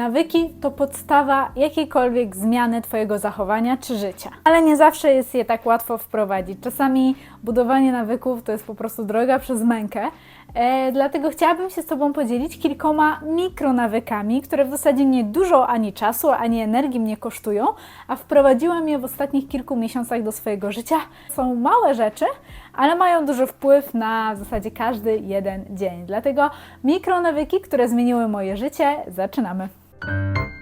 Nawyki to podstawa jakiejkolwiek zmiany Twojego zachowania czy życia, ale nie zawsze jest je tak łatwo wprowadzić. Czasami budowanie nawyków to jest po prostu droga przez mękę. E, dlatego chciałabym się z Tobą podzielić kilkoma mikronawykami, które w zasadzie nie dużo ani czasu, ani energii mnie kosztują, a wprowadziłam je w ostatnich kilku miesiącach do swojego życia. Są małe rzeczy, ale mają duży wpływ na w zasadzie każdy jeden dzień. Dlatego mikronawyki, które zmieniły moje życie, zaczynamy. Música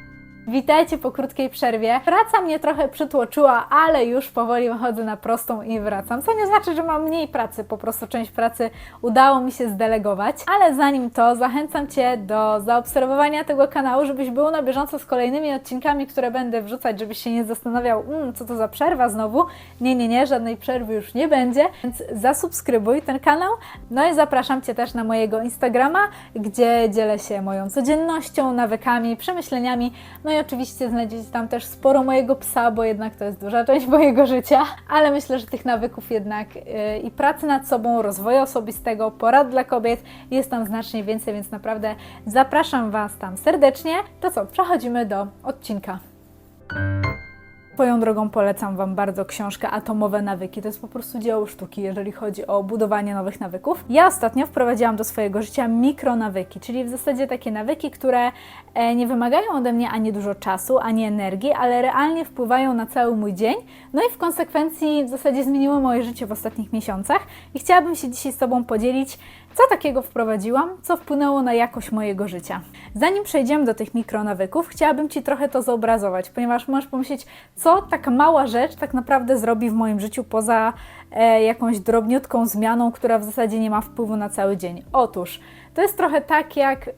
Witajcie po krótkiej przerwie. Praca mnie trochę przytłoczyła, ale już powoli wychodzę na prostą i wracam. Co nie znaczy, że mam mniej pracy, po prostu część pracy udało mi się zdelegować. Ale zanim to, zachęcam Cię do zaobserwowania tego kanału, żebyś był na bieżąco z kolejnymi odcinkami, które będę wrzucać, żebyś się nie zastanawiał, mm, co to za przerwa znowu. Nie, nie, nie, żadnej przerwy już nie będzie, więc zasubskrybuj ten kanał. No i zapraszam Cię też na mojego Instagrama, gdzie dzielę się moją codziennością, nawykami, przemyśleniami. No i oczywiście znajdziecie tam też sporo mojego psa, bo jednak to jest duża część mojego życia, ale myślę, że tych nawyków jednak yy, i pracy nad sobą, rozwoju osobistego, porad dla kobiet jest tam znacznie więcej, więc naprawdę zapraszam Was tam serdecznie. To co, przechodzimy do odcinka. Swoją drogą polecam Wam bardzo książkę Atomowe Nawyki. To jest po prostu dzieło sztuki, jeżeli chodzi o budowanie nowych nawyków. Ja ostatnio wprowadziłam do swojego życia mikronawyki, czyli w zasadzie takie nawyki, które e, nie wymagają ode mnie ani dużo czasu, ani energii, ale realnie wpływają na cały mój dzień. No i w konsekwencji w zasadzie zmieniły moje życie w ostatnich miesiącach. I chciałabym się dzisiaj z Tobą podzielić, co takiego wprowadziłam, co wpłynęło na jakość mojego życia. Zanim przejdziemy do tych mikronawyków, chciałabym Ci trochę to zobrazować, ponieważ możesz pomyśleć, co taka mała rzecz tak naprawdę zrobi w moim życiu poza e, jakąś drobniutką zmianą, która w zasadzie nie ma wpływu na cały dzień. Otóż to jest trochę tak jak e,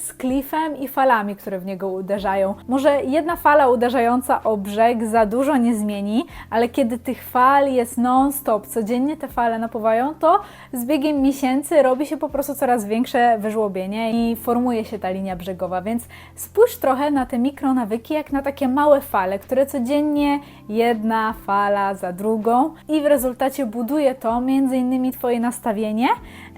z klifem i falami, które w niego uderzają. Może jedna fala uderzająca o brzeg za dużo nie zmieni, ale kiedy tych fal jest non-stop, codziennie te fale napływają, to z biegiem miesięcy robi się po prostu coraz większe wyżłobienie i formuje się ta linia brzegowa. Więc spójrz trochę na te mikronawyki jak na takie małe fale, które codziennie jedna fala za drugą i w rezultacie buduje to między innymi Twoje nastawienie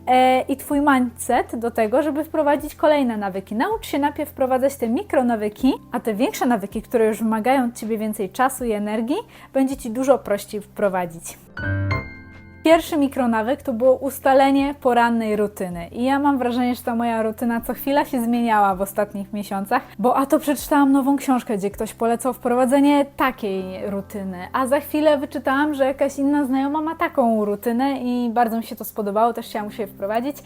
e, i Twój mindset do tego, żeby wprowadzić kolejne nawyki. Naucz się najpierw wprowadzać te mikronawyki, a te większe nawyki, które już wymagają od Ciebie więcej czasu i energii, będzie Ci dużo prościej wprowadzić. Pierwszy mikronawyk to było ustalenie porannej rutyny. I ja mam wrażenie, że ta moja rutyna co chwila się zmieniała w ostatnich miesiącach, bo a to przeczytałam nową książkę, gdzie ktoś polecał wprowadzenie takiej rutyny, a za chwilę wyczytałam, że jakaś inna znajoma ma taką rutynę i bardzo mi się to spodobało, też chciałam się wprowadzić.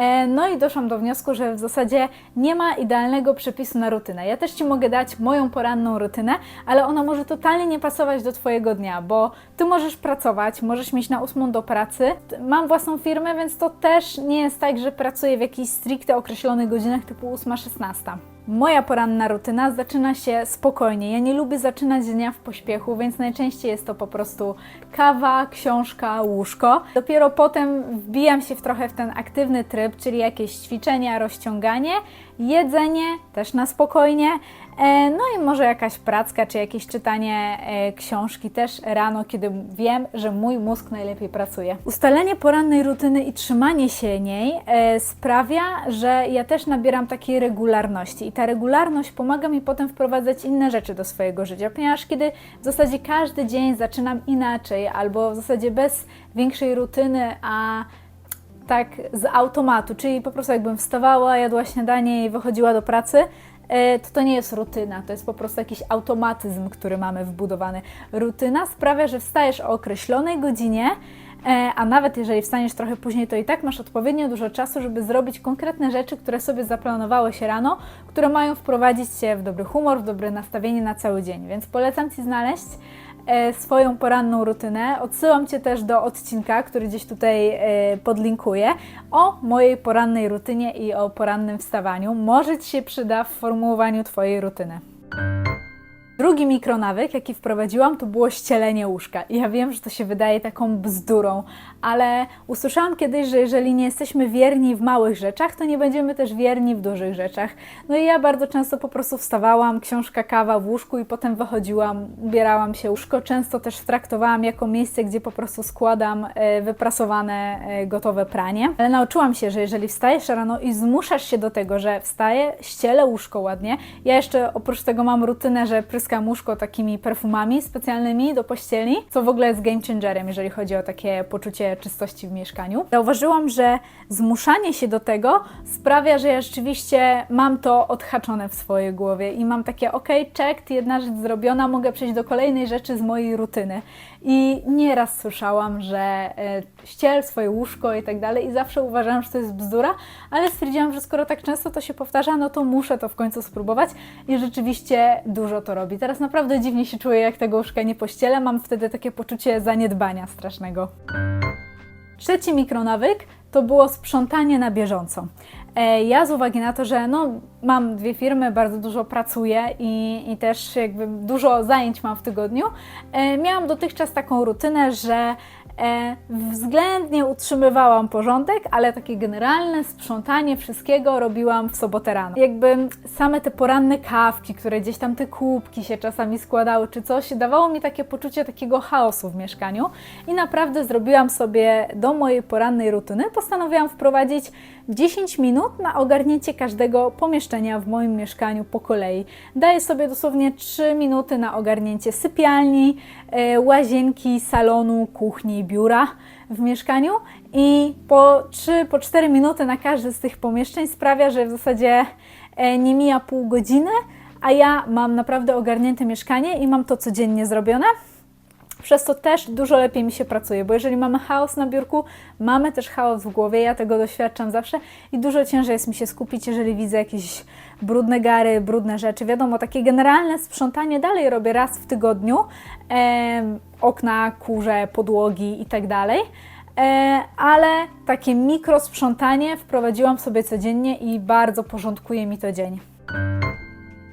E, No i doszłam do wniosku, że w zasadzie nie ma idealnego przepisu na rutynę. Ja też Ci mogę dać moją poranną rutynę, ale ona może totalnie nie pasować do Twojego dnia, bo Ty możesz pracować, możesz mieć na ósmą do pracy. Mam własną firmę, więc to też nie jest tak, że pracuję w jakichś stricte określonych godzinach typu 8-16. Moja poranna rutyna zaczyna się spokojnie. Ja nie lubię zaczynać dnia w pośpiechu, więc najczęściej jest to po prostu kawa, książka, łóżko. Dopiero potem wbijam się w trochę w ten aktywny tryb, czyli jakieś ćwiczenia, rozciąganie, jedzenie też na spokojnie. E, No i może jakaś pracka, czy jakieś czytanie e, książki też rano, kiedy wiem, że mój mózg najlepiej pracuje. Ustalenie porannej rutyny i trzymanie się niej e, sprawia, że ja też nabieram takiej regularności i ta regularność pomaga mi potem wprowadzać inne rzeczy do swojego życia, ponieważ kiedy w zasadzie każdy dzień zaczynam inaczej albo w zasadzie bez większej rutyny, a tak z automatu, czyli po prostu jakbym wstawała, jadła śniadanie i wychodziła do pracy, to to nie jest rutyna, to jest po prostu jakiś automatyzm, który mamy wbudowany. Rutyna sprawia, że wstajesz o określonej godzinie, e, a nawet jeżeli wstaniesz trochę później, to i tak masz odpowiednio dużo czasu, żeby zrobić konkretne rzeczy, które sobie zaplanowałeś rano, które mają wprowadzić Cię w dobry humor, w dobre nastawienie na cały dzień. Więc polecam Ci znaleźć e, swoją poranną rutynę. Odsyłam Cię też do odcinka, który gdzieś tutaj e, podlinkuję, o mojej porannej rutynie i o porannym wstawaniu. Może Ci się przyda w formułowaniu Twojej rutyny. Drugi mikronawyk, jaki wprowadziłam, to było ścielenie łóżka. I ja wiem, że to się wydaje taką bzdurą, ale usłyszałam kiedyś, że jeżeli nie jesteśmy wierni w małych rzeczach, to nie będziemy też wierni w dużych rzeczach. No i ja bardzo często po prostu wstawałam, książka, kawa w łóżku i potem wychodziłam, ubierałam się. Łóżko często też traktowałam jako miejsce, gdzie po prostu składam e, wyprasowane, e, gotowe pranie. Ale nauczyłam się, że jeżeli wstajesz rano i zmuszasz się do tego, że wstaję, ścielę łóżko ładnie. Ja jeszcze oprócz tego mam rutynę, że pryskam łóżko takimi perfumami specjalnymi do pościeli, co w ogóle jest game changerem, jeżeli chodzi o takie poczucie czystości w mieszkaniu. Zauważyłam, że zmuszanie się do tego sprawia, że ja rzeczywiście mam to odhaczone w swojej głowie i mam takie, ok, check, jedna rzecz zrobiona, mogę przejść do kolejnej rzeczy z mojej rutyny. I nieraz słyszałam, że e, ściel swoje łóżko i tak dalej i zawsze uważałam, że to jest bzdura, ale stwierdziłam, że skoro tak często to się powtarza, no to muszę to w końcu spróbować i rzeczywiście dużo to robi. Teraz naprawdę dziwnie się czuję, jak tego łóżka nie pościelę, mam wtedy takie poczucie zaniedbania strasznego. Trzeci mikronawyk to było sprzątanie na bieżąco. E, Ja z uwagi na to, że no, mam dwie firmy, bardzo dużo pracuję i, i też jakby dużo zajęć mam w tygodniu, e, miałam dotychczas taką rutynę, że względnie utrzymywałam porządek, ale takie generalne sprzątanie wszystkiego robiłam w sobotę rano. Jakby same te poranne kawki, które gdzieś tam te kubki się czasami składały czy coś, dawało mi takie poczucie takiego chaosu w mieszkaniu i naprawdę zrobiłam sobie do mojej porannej rutyny, postanowiłam wprowadzić 10 minut na ogarnięcie każdego pomieszczenia w moim mieszkaniu po kolei. Daję sobie dosłownie 3 minuty na ogarnięcie sypialni, e, łazienki, salonu, kuchni, biura w mieszkaniu i po 3, po 4 minuty na każde z tych pomieszczeń sprawia, że w zasadzie e, nie mija pół godziny, a ja mam naprawdę ogarnięte mieszkanie i mam to codziennie zrobione. Przez to też dużo lepiej mi się pracuje, bo jeżeli mamy chaos na biurku, mamy też chaos w głowie, ja tego doświadczam zawsze i dużo ciężej jest mi się skupić, jeżeli widzę jakieś brudne gary, brudne rzeczy. Wiadomo, takie generalne sprzątanie dalej robię raz w tygodniu, em, okna, kurze, podłogi i tak dalej. E, ale takie mikrosprzątanie wprowadziłam sobie codziennie i bardzo porządkuje mi to dzień.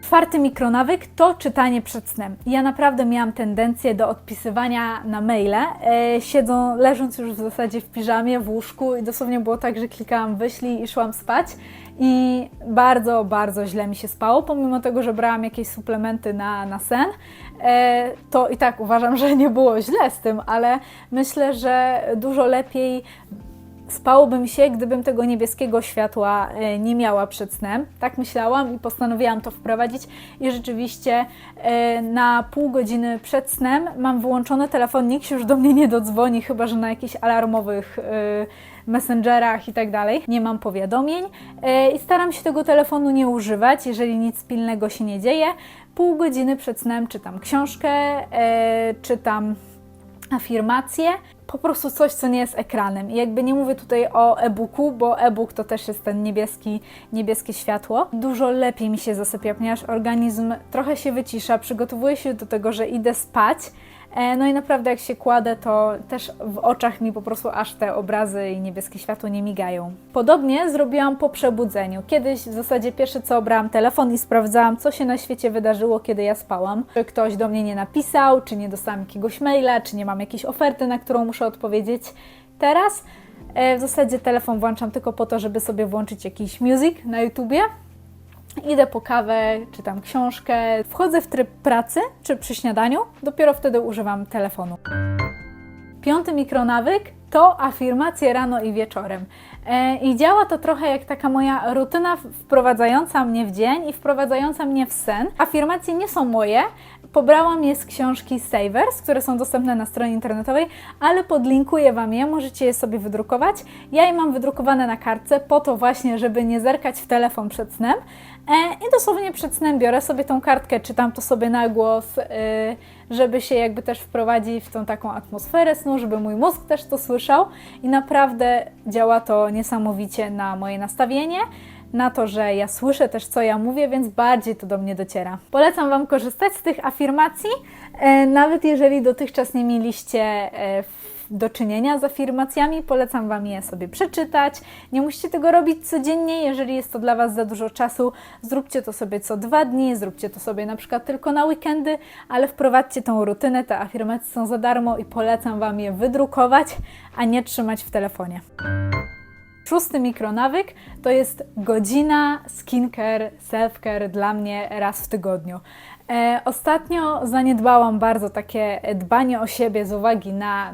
Czwarty mikronawyk to czytanie przed snem. Ja naprawdę miałam tendencję do odpisywania na maile, e, siedzą, leżąc już w zasadzie w piżamie, w łóżku i dosłownie było tak, że klikałam wyślij i szłam spać i bardzo, bardzo źle mi się spało, pomimo tego, że brałam jakieś suplementy na, na sen, e, to i tak uważam, że nie było źle z tym, ale myślę, że dużo lepiej spałoby mi się, gdybym tego niebieskiego światła e, nie miała przed snem. Tak myślałam i postanowiłam to wprowadzić i rzeczywiście e, na pół godziny przed snem mam wyłączony telefon, nikt się już do mnie nie dodzwoni, chyba że na jakichś alarmowych e, messengerach i tak dalej. Nie mam powiadomień i staram się tego telefonu nie używać, jeżeli nic pilnego się nie dzieje. Pół godziny przed snem czytam książkę, czytam afirmacje, po prostu coś, co nie jest ekranem. I jakby nie mówię tutaj o e-booku, bo e-book to też jest ten niebieski, niebieskie światło. Dużo lepiej mi się zasypia, ponieważ organizm trochę się wycisza, przygotowuje się do tego, że idę spać. E, No i naprawdę jak się kładę, to też w oczach mi po prostu aż te obrazy i niebieskie światło nie migają. Podobnie zrobiłam po przebudzeniu. Kiedyś w zasadzie pierwsze co brałam telefon i sprawdzałam, co się na świecie wydarzyło, kiedy ja spałam. Czy ktoś do mnie nie napisał, czy nie dostałam jakiegoś maila, czy nie mam jakiejś oferty, na którą muszę odpowiedzieć. Teraz e, w zasadzie telefon włączam tylko po to, żeby sobie włączyć jakiś music na YouTubie. Idę po kawę, czytam książkę, wchodzę w tryb pracy czy przy śniadaniu, dopiero wtedy używam telefonu. Piąty mikronawyk to afirmacje rano i wieczorem. E, I działa to trochę jak taka moja rutyna wprowadzająca mnie w dzień i wprowadzająca mnie w sen. Afirmacje nie są moje, pobrałam je z książki Savers, które są dostępne na stronie internetowej, ale podlinkuję Wam je, możecie je sobie wydrukować. Ja je mam wydrukowane na kartce po to właśnie, żeby nie zerkać w telefon przed snem. E, I dosłownie przed snem biorę sobie tą kartkę, czytam to sobie na głos, y, żeby się jakby też wprowadzić w tą taką atmosferę snu, żeby mój mózg też to słyszał i naprawdę działa to niesamowicie na moje nastawienie, na to, że ja słyszę też co ja mówię, więc bardziej to do mnie dociera. Polecam Wam korzystać z tych afirmacji, e, nawet jeżeli dotychczas nie mieliście e, do czynienia z afirmacjami, polecam Wam je sobie przeczytać. Nie musicie tego robić codziennie, jeżeli jest to dla Was za dużo czasu, zróbcie to sobie co dwa dni, zróbcie to sobie na przykład tylko na weekendy, ale wprowadźcie tą rutynę, te afirmacje są za darmo i polecam Wam je wydrukować, a nie trzymać w telefonie. Szósty mikronawyk to jest godzina skincare, self-care dla mnie raz w tygodniu. E, ostatnio zaniedbałam bardzo takie dbanie o siebie z uwagi na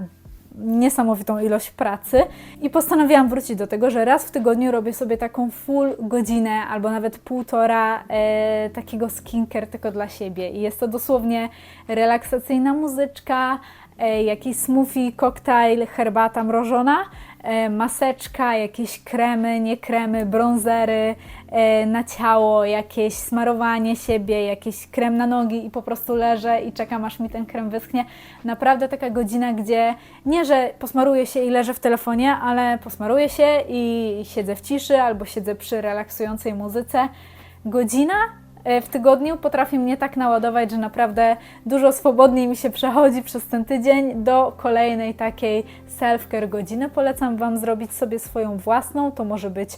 niesamowitą ilość pracy i postanowiłam wrócić do tego, że raz w tygodniu robię sobie taką full godzinę albo nawet półtora e, takiego skincare tylko dla siebie i jest to dosłownie relaksacyjna muzyczka, jakiś smoothie, koktajl, herbata mrożona, e, maseczka, jakieś kremy, nie kremy, bronzery e, na ciało, jakieś smarowanie siebie, jakiś krem na nogi i po prostu leżę i czekam aż mi ten krem wyschnie. Naprawdę taka godzina, gdzie nie, że posmaruję się i leżę w telefonie, ale posmaruję się i siedzę w ciszy albo siedzę przy relaksującej muzyce. Godzina e, w tygodniu potrafi mnie tak naładować, że naprawdę dużo swobodniej mi się przechodzi przez ten tydzień do kolejnej takiej self-care godziny. Polecam Wam zrobić sobie swoją własną. To może być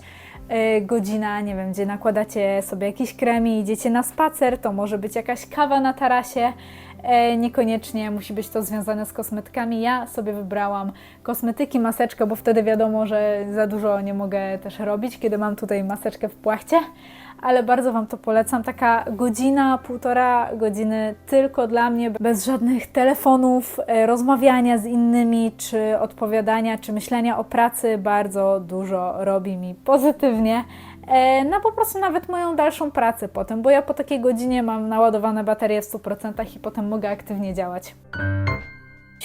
e, godzina, nie wiem, gdzie nakładacie sobie jakiś krem i idziecie na spacer, to może być jakaś kawa na tarasie. E, Niekoniecznie musi być to związane z kosmetykami. Ja sobie wybrałam kosmetyki, maseczkę, bo wtedy wiadomo, że za dużo nie mogę też robić, kiedy mam tutaj maseczkę w płachcie ale bardzo Wam to polecam. Taka godzina, półtora godziny tylko dla mnie, bez żadnych telefonów, e, rozmawiania z innymi, czy odpowiadania, czy myślenia o pracy, bardzo dużo robi mi pozytywnie. e, Na po prostu nawet moją dalszą pracę potem, bo ja po takiej godzinie mam naładowane baterie w 100% i potem mogę aktywnie działać.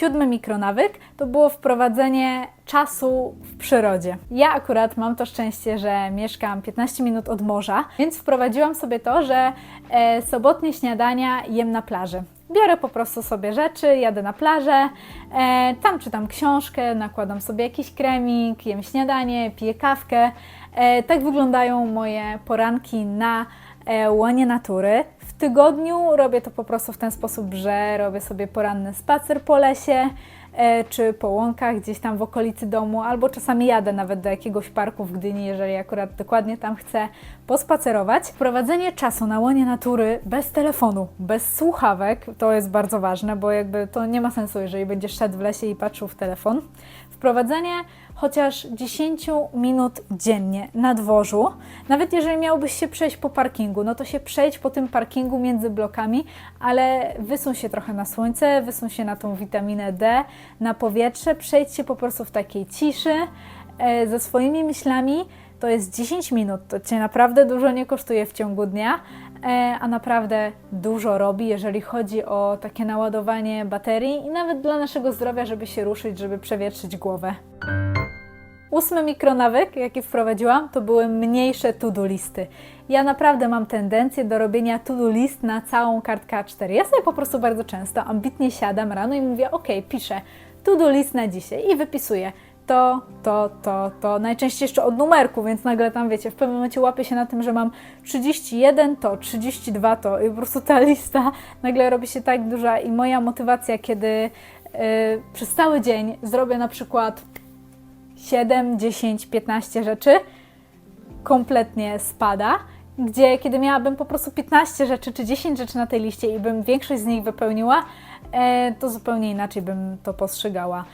Siódmy mikronawyk to było wprowadzenie czasu w przyrodzie. Ja akurat mam to szczęście, że mieszkam 15 minut od morza, więc wprowadziłam sobie to, że e, sobotnie śniadania jem na plaży. Biorę po prostu sobie rzeczy, jadę na plażę, e, tam czytam książkę, nakładam sobie jakiś kremik, jem śniadanie, piję kawkę. E, tak wyglądają moje poranki na e, łonie natury. Tygodniu robię to po prostu w ten sposób, że robię sobie poranny spacer po lesie e, czy po łąkach gdzieś tam w okolicy domu, albo czasami jadę nawet do jakiegoś parku w Gdyni, jeżeli akurat dokładnie tam chcę pospacerować. Wprowadzenie czasu na łonie natury bez telefonu, bez słuchawek, to jest bardzo ważne, bo jakby to nie ma sensu, jeżeli będziesz szedł w lesie i patrzył w telefon. Wprowadzenie chociaż 10 minut dziennie na dworzu. Nawet jeżeli miałbyś się przejść po parkingu, no to się przejdź po tym parkingu między blokami, ale wysuń się trochę na słońce, wysuń się na tą witaminę D, na powietrze, przejdź się po prostu w takiej ciszy e, ze swoimi myślami. To jest 10 minut, to Cię naprawdę dużo nie kosztuje w ciągu dnia, a naprawdę dużo robi, jeżeli chodzi o takie naładowanie baterii i nawet dla naszego zdrowia, żeby się ruszyć, żeby przewietrzyć głowę. Ósmy mikronawyk, jaki wprowadziłam, to były mniejsze to-do listy. Ja naprawdę mam tendencję do robienia to-do list na całą kartkę A4. Ja sobie po prostu bardzo często ambitnie siadam rano i mówię, ok, piszę to-do list na dzisiaj i wypisuję to, to, to, to. Najczęściej jeszcze od numerku, więc nagle tam, wiecie, w pewnym momencie łapię się na tym, że mam 31 to, 32 to i po prostu ta lista nagle robi się tak duża i moja motywacja, kiedy yy, przez cały dzień zrobię na przykład 7, 10, 15 rzeczy, kompletnie spada. Gdzie kiedy miałabym po prostu 15 rzeczy czy 10 rzeczy na tej liście i bym większość z nich wypełniła, e, to zupełnie inaczej bym to postrzegała.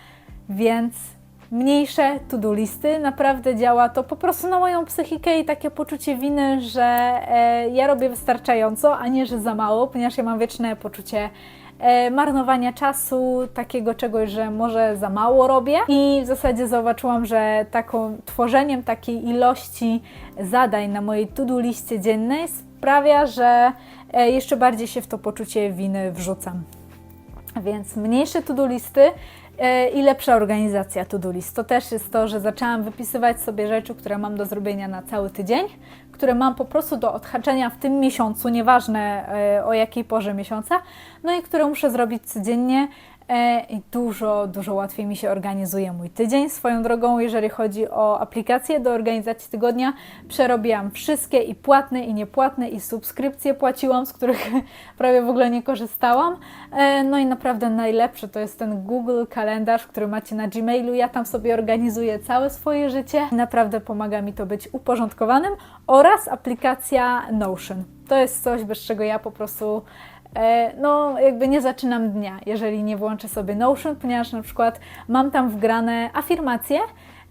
Więc mniejsze to-do listy naprawdę działa to po prostu na moją psychikę i takie poczucie winy, że e, ja robię wystarczająco, a nie, że za mało, ponieważ ja mam wieczne poczucie e, marnowania czasu, takiego czegoś, że może za mało robię. I w zasadzie zauważyłam, że taką tworzeniem takiej ilości zadań na mojej to-do liście dziennej sprawia, że e, jeszcze bardziej się w to poczucie winy wrzucam. Więc mniejsze to-do listy i lepsza organizacja to-do list. To też jest to, że zaczęłam wypisywać sobie rzeczy, które mam do zrobienia na cały tydzień, które mam po prostu do odhaczenia w tym miesiącu, nieważne e, o jakiej porze miesiąca, no i które muszę zrobić codziennie, e, i dużo, dużo łatwiej mi się organizuje mój tydzień. Swoją drogą, jeżeli chodzi o aplikacje do organizacji tygodnia, przerobiłam wszystkie i płatne, i niepłatne, i subskrypcje płaciłam, z których prawie w ogóle nie korzystałam. E, No i naprawdę najlepszy to jest ten Google Kalendarz, który macie na Gmailu. Ja tam sobie organizuję całe swoje życie. Naprawdę pomaga mi to być uporządkowanym oraz aplikacja Notion. To jest coś, bez czego ja po prostu e, no jakby nie zaczynam dnia, jeżeli nie włączę sobie Notion, ponieważ na przykład mam tam wgrane afirmacje,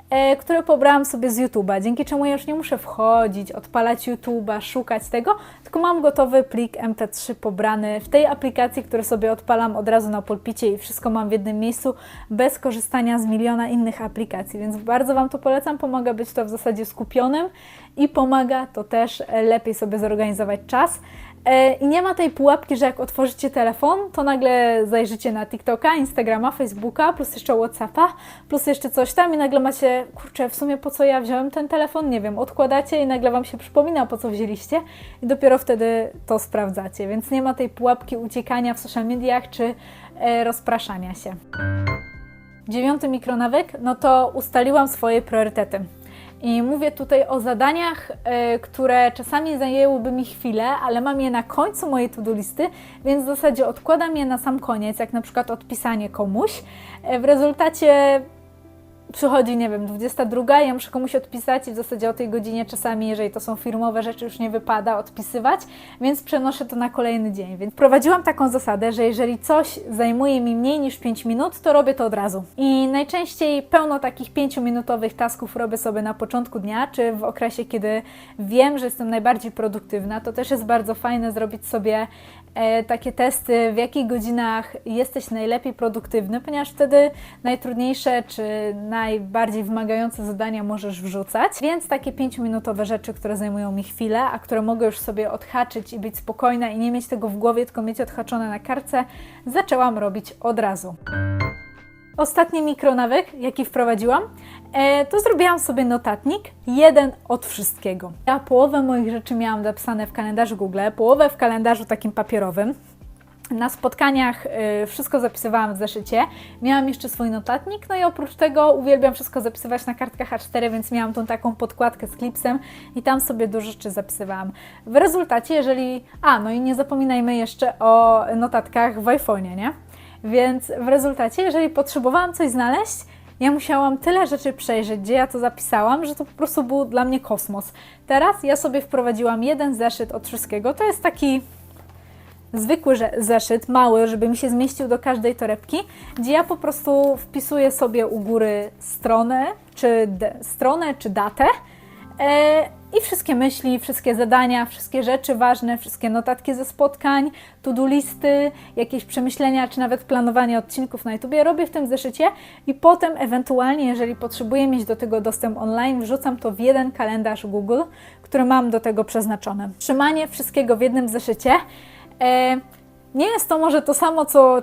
e, które pobrałam sobie z YouTube'a, dzięki czemu ja już nie muszę wchodzić, odpalać YouTube'a, szukać tego, tylko mam gotowy plik MP3 pobrany w tej aplikacji, który sobie odpalam od razu na pulpicie i wszystko mam w jednym miejscu, bez korzystania z miliona innych aplikacji, więc bardzo Wam to polecam, pomaga być to w zasadzie skupionym i pomaga to też e, lepiej sobie zorganizować czas. E, I nie ma tej pułapki, że jak otworzycie telefon, to nagle zajrzycie na TikToka, Instagrama, Facebooka, plus jeszcze Whatsappa, plus jeszcze coś tam i nagle macie, kurczę, w sumie po co ja wziąłem ten telefon, nie wiem, odkładacie i nagle Wam się przypomina, po co wzięliście i dopiero wtedy to sprawdzacie, więc nie ma tej pułapki uciekania w social mediach czy e, rozpraszania się. Dziewiąty mikronawyk, no to ustaliłam swoje priorytety. I mówię tutaj o zadaniach, e, które czasami zajęłyby mi chwilę, ale mam je na końcu mojej to-do listy, więc w zasadzie odkładam je na sam koniec, jak na przykład odpisanie komuś. E, w rezultacie przychodzi, nie wiem, 22, ja muszę komuś odpisać i w zasadzie o tej godzinie czasami, jeżeli to są firmowe rzeczy, już nie wypada odpisywać, więc przenoszę to na kolejny dzień. Więc prowadziłam taką zasadę, że jeżeli coś zajmuje mi mniej niż 5 minut, to robię to od razu. I najczęściej pełno takich 5-minutowych tasków robię sobie na początku dnia, czy w okresie, kiedy wiem, że jestem najbardziej produktywna. To też jest bardzo fajne zrobić sobie takie testy, w jakich godzinach jesteś najlepiej produktywny, ponieważ wtedy najtrudniejsze czy najbardziej wymagające zadania możesz wrzucać. Więc takie 5-minutowe rzeczy, które zajmują mi chwilę, a które mogę już sobie odhaczyć i być spokojna i nie mieć tego w głowie, tylko mieć odhaczone na kartce, zaczęłam robić od razu. Ostatni mikronawyk, jaki wprowadziłam, e, to zrobiłam sobie notatnik, jeden od wszystkiego. Ja połowę moich rzeczy miałam zapisane w kalendarzu Google, połowę w kalendarzu takim papierowym. Na spotkaniach y, wszystko zapisywałam w zeszycie. Miałam jeszcze swój notatnik, no i oprócz tego uwielbiam wszystko zapisywać na kartkach A4, więc miałam tą taką podkładkę z klipsem i tam sobie dużo rzeczy zapisywałam. W rezultacie, jeżeli. A, no i nie zapominajmy jeszcze o notatkach w iPhone'ie, nie? Więc w rezultacie, jeżeli potrzebowałam coś znaleźć, ja musiałam tyle rzeczy przejrzeć, gdzie ja to zapisałam, że to po prostu był dla mnie kosmos. Teraz ja sobie wprowadziłam jeden zeszyt od wszystkiego. To jest taki zwykły zeszyt, mały, żeby mi się zmieścił do każdej torebki, gdzie ja po prostu wpisuję sobie u góry stronę, czy stronę, czy datę e, i wszystkie myśli, wszystkie zadania, wszystkie rzeczy ważne, wszystkie notatki ze spotkań, to-do listy, jakieś przemyślenia, czy nawet planowanie odcinków na YouTubie robię w tym zeszycie i potem ewentualnie, jeżeli potrzebuję mieć do tego dostęp online, wrzucam to w jeden kalendarz Google, który mam do tego przeznaczony. Trzymanie wszystkiego w jednym zeszycie E, nie jest to może to samo, co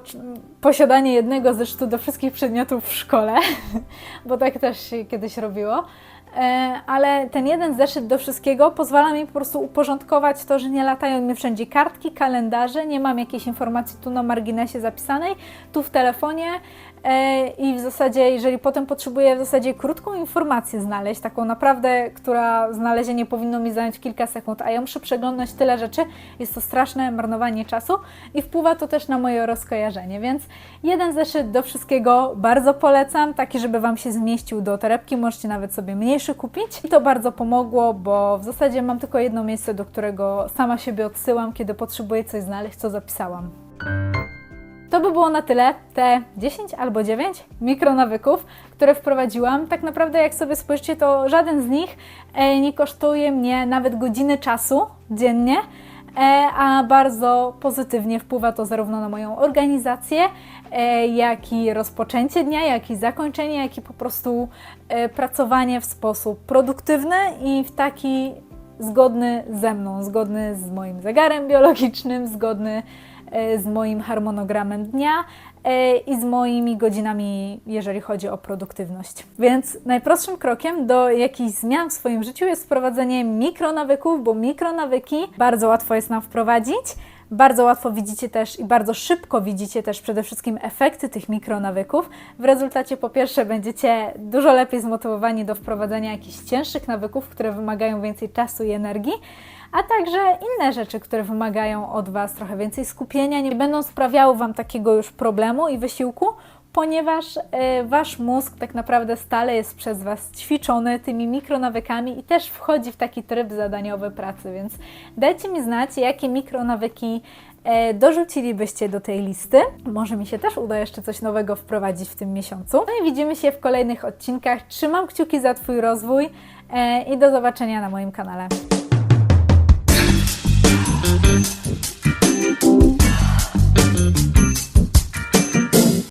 posiadanie jednego zeszytu do wszystkich przedmiotów w szkole, bo tak też się kiedyś robiło. E, Ale ten jeden zeszyt do wszystkiego pozwala mi po prostu uporządkować to, że nie latają mi wszędzie kartki, kalendarze, nie mam jakiejś informacji tu na marginesie zapisanej, tu w telefonie i w zasadzie, jeżeli potem potrzebuję w zasadzie krótką informację znaleźć, taką naprawdę, która znalezienie powinno mi zająć kilka sekund, a ja muszę przeglądać tyle rzeczy, jest to straszne marnowanie czasu i wpływa to też na moje rozkojarzenie, więc jeden zeszyt do wszystkiego bardzo polecam, taki, żeby Wam się zmieścił do torebki, możecie nawet sobie mniejszy kupić i to bardzo pomogło, bo w zasadzie mam tylko jedno miejsce, do którego sama siebie odsyłam, kiedy potrzebuję coś znaleźć, co zapisałam. To by było na tyle, te 10 albo 9 mikronawyków, które wprowadziłam. Tak naprawdę, jak sobie spojrzycie, to żaden z nich e, nie kosztuje mnie nawet godziny czasu dziennie, e, a bardzo pozytywnie wpływa to zarówno na moją organizację, e, jak i rozpoczęcie dnia, jak i zakończenie, jak i po prostu pracowanie w sposób produktywny i w taki zgodny ze mną, zgodny z moim zegarem biologicznym, zgodny z moim harmonogramem dnia e, i z moimi godzinami, jeżeli chodzi o produktywność. Więc najprostszym krokiem do jakichś zmian w swoim życiu jest wprowadzenie mikronawyków, bo mikronawyki bardzo łatwo jest nam wprowadzić. Bardzo łatwo widzicie też i bardzo szybko widzicie też przede wszystkim efekty tych mikronawyków. W rezultacie po pierwsze będziecie dużo lepiej zmotywowani do wprowadzania jakichś cięższych nawyków, które wymagają więcej czasu i energii, a także inne rzeczy, które wymagają od Was trochę więcej skupienia, nie będą sprawiały Wam takiego już problemu i wysiłku, ponieważ e, Wasz mózg tak naprawdę stale jest przez Was ćwiczony tymi mikronawykami i też wchodzi w taki tryb zadaniowy pracy, więc dajcie mi znać, jakie mikronawyki e, dorzucilibyście do tej listy. Może mi się też uda jeszcze coś nowego wprowadzić w tym miesiącu. No i widzimy się w kolejnych odcinkach. Trzymam kciuki za Twój rozwój e, i do zobaczenia na moim kanale.